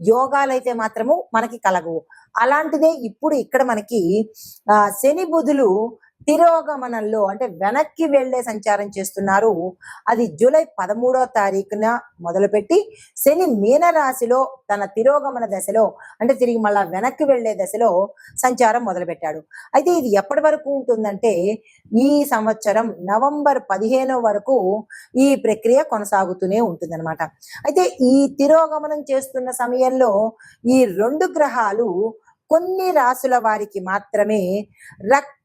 యోగాలైతే మాత్రము మనకి కలగవు. అలాంటిదే ఇప్పుడు ఇక్కడ మనకి ఆ శని బుధులు తిరోగమనంలో అంటే వెనక్కి వెళ్ళే సంచారం చేస్తున్నారు. అది జూలై పదమూడో తారీఖున మొదలుపెట్టి శని మీనరాశిలో తన తిరోగమన దశలో అంటే తిరిగి మళ్ళా వెనక్కి వెళ్ళే దశలో సంచారం మొదలుపెట్టాడు. అయితే ఇది ఎప్పటి వరకు ఉంటుందంటే ఈ సంవత్సరం నవంబర్ పదిహేనో వరకు ఈ ప్రక్రియ కొనసాగుతూనే ఉంటుందన్నమాట. అయితే ఈ తిరోగమనం చేస్తున్న సమయంలో ఈ రెండు గ్రహాలు కొన్ని రాసుల వారికి మాత్రమే రక్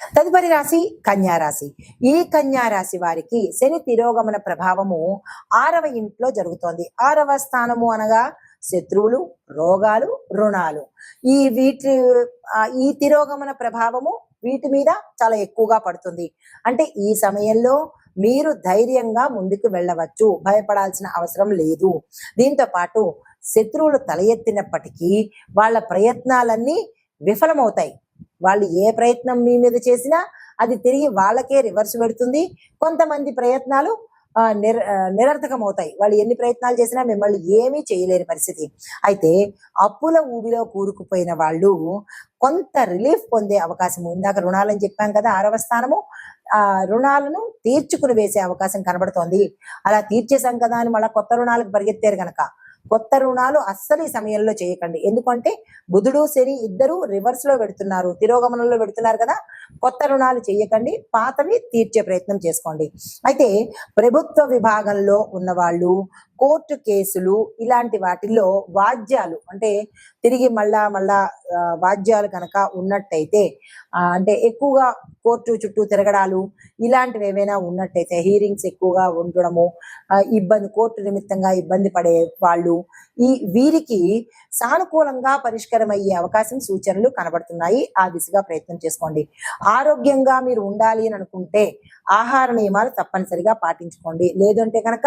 తదుపరి రాశి కన్యారాశి ఈ కన్యారాశి వారికి శని తిరోగమన ప్రభావము ఆరవ ఇంట్లో జరుగుతోంది. ఆరవ స్థానము అనగా శత్రువులు రోగాలు రుణాలు. ఈ వీటి ఈ తిరోగమన ప్రభావము వీటి మీద చాలా ఎక్కువగా పడుతుంది. అంటే ఈ సమయంలో మీరు ధైర్యంగా ముందుకు వెళ్ళవచ్చు. భయపడాల్సిన అవసరం లేదు. దీంతో పాటు శత్రువులు తల ఎత్తినప్పటికీ వాళ్ళ ప్రయత్నాలన్నీ విఫలమవుతాయి. వాళ్ళు ఏ ప్రయత్నం మీ మీద చేసినా అది తిరిగి వాళ్ళకే రివర్స్ పెడుతుంది. కొంతమంది ప్రయత్నాలు నిర నిరర్థకం అవుతాయి వాళ్ళు ఎన్ని ప్రయత్నాలు చేసినా మిమ్మల్ని ఏమీ చేయలేని పరిస్థితి. అయితే అప్పుల ఊబిలో కూరుకుపోయిన వాళ్ళు కొంత రిలీఫ్ పొందే అవకాశం ఇందాక రుణాలని చెప్పాం కదా ఆరవ స్థానము. ఆ రుణాలను తీర్చుకుని వేసే అవకాశం కనబడుతోంది. అలా తీర్చేసాం కదా అని మళ్ళీ కొత్త రుణాలకు పరిగెత్తారు కనుక కొత్త రుణాలు అస్సలు ఈ సమయంలో చేయకండి. ఎందుకంటే బుధుడు శని ఇద్దరు రివర్స్లో పెడుతున్నారు. తిరోగమనంలో పెడుతున్నారు కదా. కొత్త రుణాలు చేయకండి. పాతవి తీర్చే ప్రయత్నం చేసుకోండి. అయితే ప్రభుత్వ విభాగంలో ఉన్న వాళ్ళు కోర్టు కేసులు ఇలాంటి వాటిల్లో వాద్యాలు అంటే తిరిగి మళ్ళా మళ్ళా వాద్యాలు కనుక ఉన్నట్టయితే అంటే ఎక్కువగా కోర్టు చుట్టూ తిరగడాలు ఇలాంటివి ఏవైనా ఉన్నట్టయితే హీరింగ్స్ ఎక్కువగా ఉండడము ఇబ్బంది కోర్టు నిమిత్తంగా ఇబ్బంది పడే వాళ్ళు ఈ వీరికి సానుకూలంగా పరిష్కారం అయ్యే అవకాశం సూచనలు కనబడుతున్నాయి. ఆ దిశగా ప్రయత్నం చేసుకోండి. ఆరోగ్యంగా మీరు ఉండాలి అని అనుకుంటే ఆహార నియమాలు తప్పనిసరిగా పాటించుకోండి. లేదంటే కనుక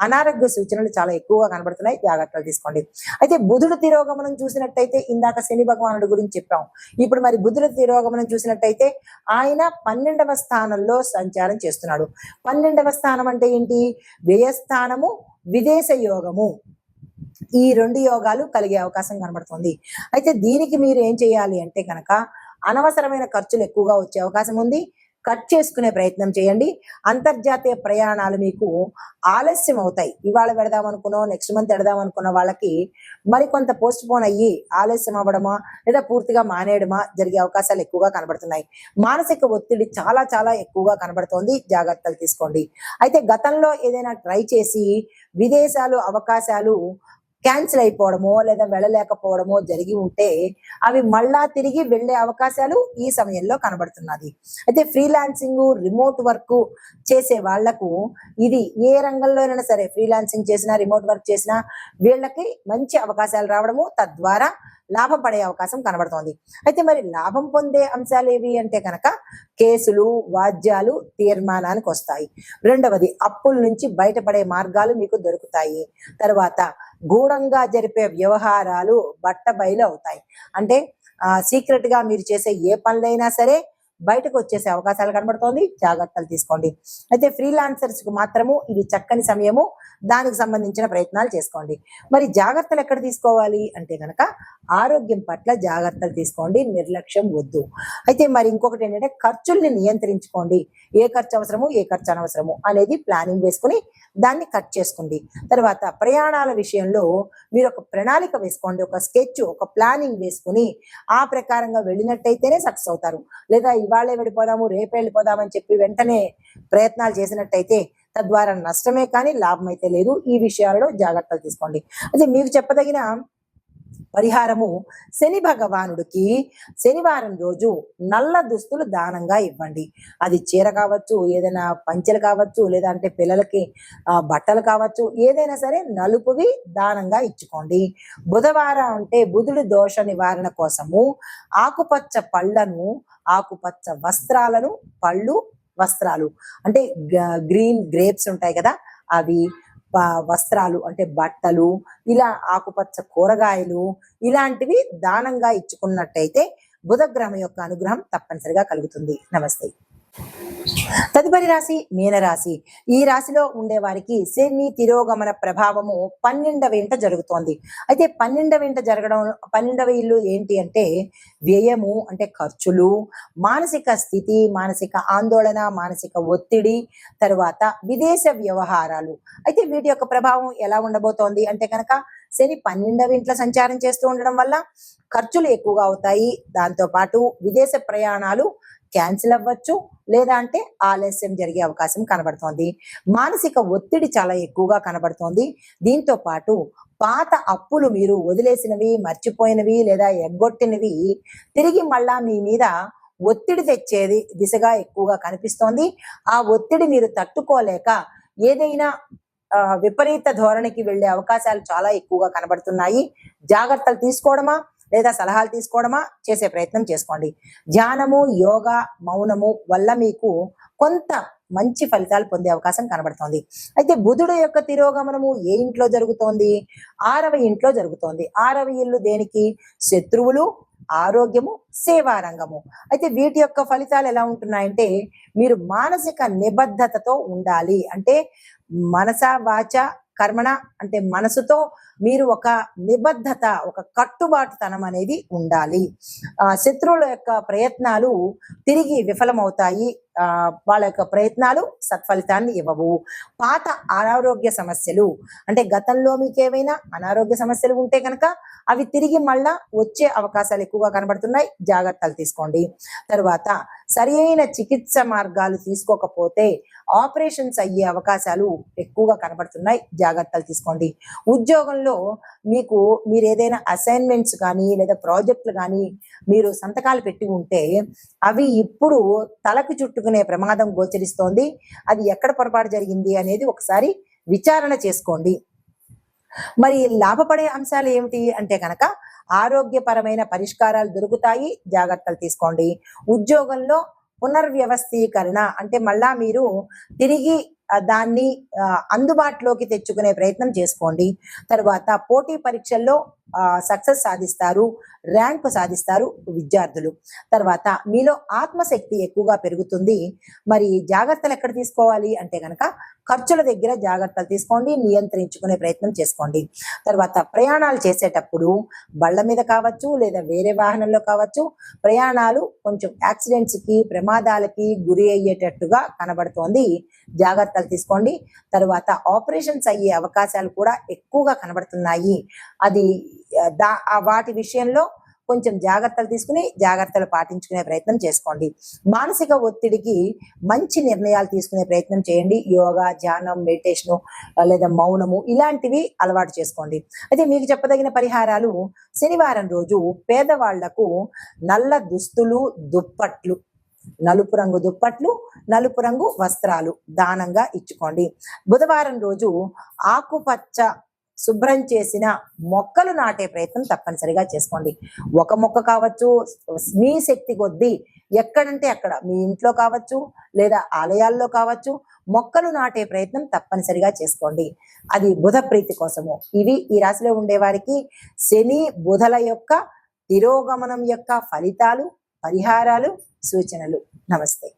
అనారోగ్య సూచనలు చాలా ఎక్కువగా కనబడుతున్నాయి. జాగ్రత్తలు తీసుకోండి. అయితే బుధుడు తిరోగమనం చూసినట్టయితే ఇందాక శని భగవానుడి గురించి చెప్పాం. ఇప్పుడు మరి బుధుడు తిరోగమనం చూసినట్టయితే ఆయన పన్నెండవ స్థానంలో సంచారం చేస్తున్నాడు. పన్నెండవ స్థానం అంటే ఏంటి? వ్యయస్థానము విదేశ యోగము. ఈ రెండు యోగాలు కలిగే అవకాశం కనబడుతుంది. అయితే దీనికి మీరు ఏం చేయాలి అంటే కనుక అనవసరమైన ఖర్చులు ఎక్కువగా వచ్చే అవకాశం ఉంది. కట్ చేసుకునే ప్రయత్నం చేయండి. అంతర్జాతీయ ప్రయాణాలు మీకు ఆలస్యం అవుతాయి. ఇవాళ పెడదాం అనుకున్నాం నెక్స్ట్ మంత్ పెడదాం అనుకున్న వాళ్ళకి మరి కొంత పోస్ట్ పోన్ అయ్యి ఆలస్యం అవ్వడమా లేదా పూర్తిగా మానేయడమా జరిగే అవకాశాలు ఎక్కువగా కనబడుతున్నాయి. మానసిక ఒత్తిడి చాలా చాలా ఎక్కువగా కనబడుతోంది. జాగ్రత్తలు తీసుకోండి. అయితే గతంలో ఏదైనా ట్రై చేసి విదేశాలు అవకాశాలు క్యాన్సిల్ అయిపోవడమో లేదా వెళ్ళలేకపోవడమో జరిగి ఉంటే అవి మళ్ళా తిరిగి వెళ్ళే అవకాశాలు ఈ సమయంలో కనబడుతున్నది. అయితే ఫ్రీలాన్సింగ్ రిమోట్ వర్క్ చేసే వాళ్ళకు ఇది ఏ రంగంలోనైనా సరే ఫ్రీలాన్సింగ్ చేసినా రిమోట్ వర్క్ చేసినా వీళ్ళకి మంచి అవకాశాలు రావడము తద్వారా లాభపడే అవకాశం కనబడుతోంది. అయితే మరి లాభం పొందే అంశాలు ఏవి అంటే కనుక కేసులు వాద్యాలు తీర్మానానికి వస్తాయి. రెండవది అప్పుల నుంచి బయటపడే మార్గాలు మీకు దొరుకుతాయి. తర్వాత గూఢంగా జరిపే వ్యవహారాలు బట్టబయలు అవుతాయి. అంటే సీక్రెట్గా మీరు చేసే ఏ పనులైనా సరే బయటకు వచ్చేసే అవకాశాలు కనబడుతోంది. జాగ్రత్తలు తీసుకోండి. అయితే ఫ్రీలాన్సర్స్కు మాత్రము ఇది చక్కని సమయము. దానికి సంబంధించిన ప్రయత్నాలు చేసుకోండి. మరి జాగ్రత్తలు ఎక్కడ తీసుకోవాలి అంటే కనుక ఆరోగ్యం పట్ల జాగ్రత్తలు తీసుకోండి. నిర్లక్ష్యం వద్దు. అయితే మరి ఇంకొకటి ఏంటంటే ఖర్చుల్ని నియంత్రించుకోండి. ఏ ఖర్చు అవసరము ఏ ఖర్చు అనవసరము అనేది ప్లానింగ్ వేసుకుని దాన్ని కట్ చేసుకోండి. తర్వాత ప్రయాణాల విషయంలో మీరు ఒక ప్రణాళిక వేసుకోండి. ఒక స్కెచ్ ఒక ప్లానింగ్ వేసుకుని ఆ ప్రకారంగా వెళ్ళినట్టయితేనే సక్సెస్ అవుతారు. లేదా ఇవాళే వెళ్ళిపోదాము రేపు వెళ్ళిపోదామని చెప్పి వెంటనే ప్రయత్నాలు చేసినట్టయితే తద్వారా నష్టమే కానీ లాభం అయితే లేదు. ఈ విషయాలలో జాగ్రత్తలు తీసుకోండి. అయితే మీకు చెప్పదగిన పరిహారము శని భగవానుడికి శనివారం రోజు నల్ల దుస్తులు దానంగా ఇవ్వండి. అది చీర కావచ్చు ఏదైనా పంచెలు కావచ్చు లేదంటే పిల్లలకి బట్టలు కావచ్చు ఏదైనా సరే నలుపువి దానంగా ఇచ్చుకోండి. బుధవారం అంటే బుధుడి దోష నివారణ కోసము ఆకుపచ్చ పళ్ళను ఆకుపచ్చ వస్త్రాలను పళ్ళు వస్త్రాలు. అంటే గ- గ్రీన్ గ్రేప్స్ ఉంటాయి కదా అవి వస్త్రాలు అంటే బట్టలు ఇలా ఆకుపచ్చ కూరగాయలు ఇలాంటివి దానంగా ఇచ్చుకున్నట్టయితే బుధగ్రహం యొక్క అనుగ్రహం తప్పనిసరిగా కలుగుతుంది. నమస్తే. తదుపరి రాశి మీనరాశి. ఈ రాశిలో ఉండే వారికి శని తిరోగమన ప్రభావము పన్నెండవ ఇంట జరుగుతోంది. అయితే పన్నెండవ ఇంట జరగడం పన్నెండవ ఇల్లు ఏంటి అంటే వ్యయము అంటే ఖర్చులు మానసిక స్థితి మానసిక ఆందోళన మానసిక ఒత్తిడి తరువాత విదేశ వ్యవహారాలు. అయితే వీటి యొక్క ప్రభావం ఎలా ఉండబోతోంది అంటే కనుక శని పన్నెండవ ఇంట్లో సంచారం చేస్తూ ఉండడం వల్ల ఖర్చులు ఎక్కువగా అవుతాయి. దాంతో పాటు విదేశ ప్రయాణాలు క్యాన్సిల్ అవ్వచ్చు లేదా అంటే ఆలస్యం జరిగే అవకాశం కనబడుతోంది. మానసిక ఒత్తిడి చాలా ఎక్కువగా కనబడుతోంది. దీంతో పాటు పాత అప్పులు మీరు వదిలేసినవి మర్చిపోయినవి లేదా ఎగ్గొట్టినవి తిరిగి మళ్ళా మీ మీద ఒత్తిడి తెచ్చేది దిశగా ఎక్కువగా కనిపిస్తోంది. ఆ ఒత్తిడి మీరు తట్టుకోలేక ఏదైనా విపరీత ధోరణికి వెళ్ళే అవకాశాలు చాలా ఎక్కువగా కనబడుతున్నాయి. జాగ్రత్తలు తీసుకోవడమా? లేదా సలహాలు తీసుకోవడమా? చేసే ప్రయత్నం చేసుకోండి. ధ్యానము యోగా మౌనము వల్ల మీకు కొంత మంచి ఫలితాలు పొందే అవకాశం కనబడుతోంది. అయితే బుధుడు యొక్క తిరోగమనము ఏ ఇంట్లో జరుగుతోంది? ఆరవ ఇంట్లో జరుగుతోంది. ఆరవ ఇల్లు దేనికి? శత్రువులు ఆరోగ్యము సేవారంగము. అయితే వీటి యొక్క ఫలితాలు ఎలా ఉంటున్నాయంటే మీరు మానసిక నిబద్ధతతో ఉండాలి. అంటే మనస వాచ కర్మణ అంటే మనసుతో మీరు ఒక నిబద్ధత ఒక కట్టుబాటుతనం అనేది ఉండాలి. ఆ శత్రువుల యొక్క ప్రయత్నాలు తిరిగి విఫలమవుతాయి. ఆ వాళ్ళ యొక్క ప్రయత్నాలు సత్ఫలితాన్ని ఇవ్వవు. పాత అనారోగ్య సమస్యలు అంటే గతంలో మీకు ఏవైనా అనారోగ్య సమస్యలు ఉంటే కనుక అవి తిరిగి మళ్ళా వచ్చే అవకాశాలు ఎక్కువగా కనబడుతున్నాయి. జాగ్రత్తలు తీసుకోండి. తర్వాత సరి అయిన చికిత్స మార్గాలు తీసుకోకపోతే ఆపరేషన్స్ అయ్యే అవకాశాలు ఎక్కువగా కనబడుతున్నాయి. జాగ్రత్తలు తీసుకోండి. ఉద్యోగంలో మీకు మీరు ఏదైనా అసైన్మెంట్స్ కానీ లేదా ప్రాజెక్టులు కానీ మీరు సంతకాలు పెట్టి ఉంటే అవి ఇప్పుడు తలకు చుట్టుకునే ప్రమాదం గోచరిస్తోంది. అది ఎక్కడ పొరపాటు జరిగింది అనేది ఒకసారి విచారణ చేసుకోండి. మరి లాభపడే అంశాలు ఏమిటి అంటే కనుక ఆరోగ్యపరమైన పరిష్కారాలు దొరుకుతాయి. జాగ్రత్తలు తీసుకోండి. ఉద్యోగంలో పునర్వ్యవస్థీకరణ అంటే మళ్ళా మీరు తిరిగి దాన్ని ఆ, అందుబాటులోకి తెచ్చుకునే ప్రయత్నం చేసుకోండి. తర్వాత పోటీ పరీక్షల్లో సక్సెస్ సాధిస్తారు ర్యాంకు సాధిస్తారు విద్యార్థులు. తర్వాత మీలో ఆత్మశక్తి ఎక్కువగా పెరుగుతుంది. మరి జాగ్రత్తలు ఎక్కడ తీసుకోవాలి అంటే కనుక ఖర్చుల దగ్గర జాగ్రత్తలు తీసుకోండి నియంత్రించుకునే ప్రయత్నం చేసుకోండి. తర్వాత ప్రయాణాలు చేసేటప్పుడు బళ్ళ మీద కావచ్చు లేదా వేరే వాహనంలో కావచ్చు ప్రయాణాలు కొంచెం యాక్సిడెంట్స్కి ప్రమాదాలకి గురి అయ్యేటట్టుగా కనబడుతోంది. జాగ్రత్తలు తీసుకోండి. తర్వాత ఆపరేషన్స్ అయ్యే అవకాశాలు కూడా ఎక్కువగా కనబడుతున్నాయి. అది దా వాటి విషయంలో కొంచెం జాగ్రత్తలు తీసుకుని జాగ్రత్తలు పాటించుకునే ప్రయత్నం చేసుకోండి. మానసిక ఒత్తిడికి మంచి నిర్ణయాలు తీసుకునే ప్రయత్నం చేయండి. యోగా ధ్యానం మెడిటేషను లేదా మౌనము ఇలాంటివి అలవాటు చేసుకోండి. అయితే మీకు చెప్పదగిన పరిహారాలు శనివారం రోజు పేదవాళ్ళకు నల్ల దుస్తులు దుప్పట్లు నలుపు రంగు దుప్పట్లు నలుపు రంగు వస్త్రాలు దానంగా ఇచ్చుకోండి. బుధవారం రోజు ఆకుపచ్చ శుభ్రం చేసిన మొక్కలు నాటే ప్రయత్నం తప్పనిసరిగా చేసుకోండి. ఒక మొక్క కావచ్చు మీ శక్తి కొద్దీ ఎక్కడంటే అక్కడ మీ ఇంట్లో కావచ్చు లేదా ఆలయాల్లో కావచ్చు మొక్కలు నాటే ప్రయత్నం తప్పనిసరిగా చేసుకోండి. అది బుధ ప్రీతి కోసము. ఇవి ఈ రాశిలో ఉండేవారికి శని బుధల యొక్క తిరోగమనం యొక్క ఫలితాలు పరిహారాలు సూచనలు. నమస్తే.